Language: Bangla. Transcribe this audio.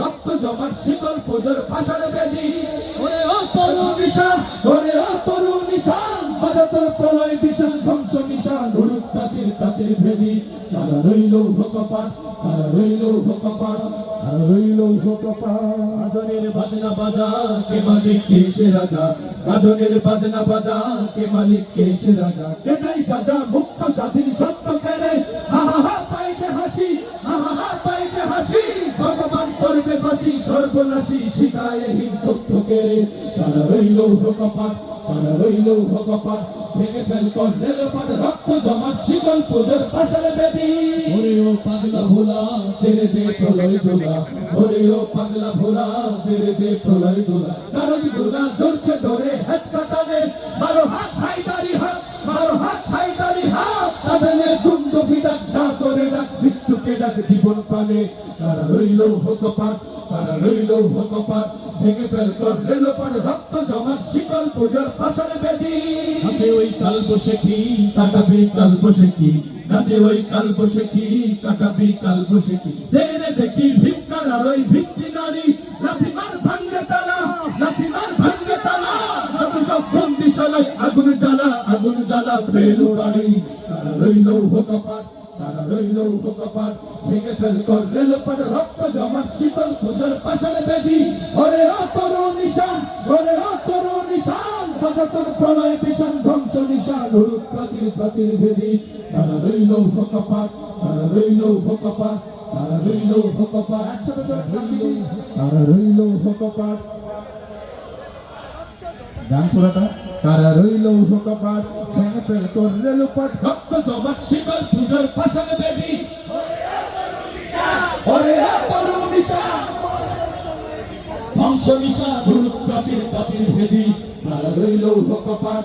রক্ত জমাট শীতল পুজোর পাশার বেদি। ওরে ও তরু নিশান ওরে ও বিশাল ধ্বংস নিশান প্রাচীর ভেদি। তারা রইল কপাট তারা রইল কপাট তারা বাজনা বাজা, কে মালিক, কে রাজা? গাজনের বাজনা বাজা, কে মালিক, কে সে রাজা? কে যাই সাজা, মুক্ত স্বাধীন সত্য সর্বনাশী শিখায় হিন তথ্য কেড়ে তারা রইল কপাট তারা রইল কপাট ভেঙে ফেল কর রেলপাট রক্ত জমাট শীতল পুজোর পাশার বেদি। ওরে ও পাগলা ভোলা তেরে দে প্রলয় দোলা। ওরে ও পাগলা ভোলা তেরে দে প্রলয় দোলা। কারণ দোলা ধরছে ধরে হাত কাটালে। মারো হাত ভাই দাড়ি হাত মারো হাত ভাই দাড়ি হাত। তাদের দুন্দ বিডাক ডা করে ডাক মৃত্যুকে ডাক জীবন পানে। তারা রইল হকপাট তারা রইল হকপাট ভেঙে ফেল কর রেলপাট রক্ত জমাট শীতল পুজোর পাশার বেদি। আছে ওই কাল বসে কি কাটাবি কাল বসে কি নাচে ওই কাল বসে কি কাটাবি কাল বসে কি দেরে দেখি ভিক্ষার আর ওই ভিত্তি নারী লাথি মার ভাঙ্গে তালা লাথি মার ভাঙ্গে তালা। যত সব বন্দিশালায় আগুন জ্বালা আগুন জ্বালা ফেলু বাড়ি তারা রইল হোকপাট তারা রইল হোকপাট ভেঙে ফেল কর। রেলপাট রক্ত জমাট, শীতল খুদর পাশার বেদি। ওরে ও নিশান ওরে ও নিশান। বাজাতর প্রলয় বিশান ধ্বংস নিশান হুড়ুক প্রাচীর প্রাচীর ভেদি। তারা রইল হোকপাট তারা রইল হোকপাট তারা রইল হোকপাট একসাথে চলে তারা রইল হোকপাট গান পুরাটা। তারা রইল কপাট ভেঙে ফেল কর রেলপাট রক্ত জমাট শিকল পূজার পাশানে বেদি ওরে আপরু তরু নিশা। ধ্বংস নিশা ধুরুক প্রাচীর প্রাচীর ভেদি। তারা রইল তারা তারা রইল কপাট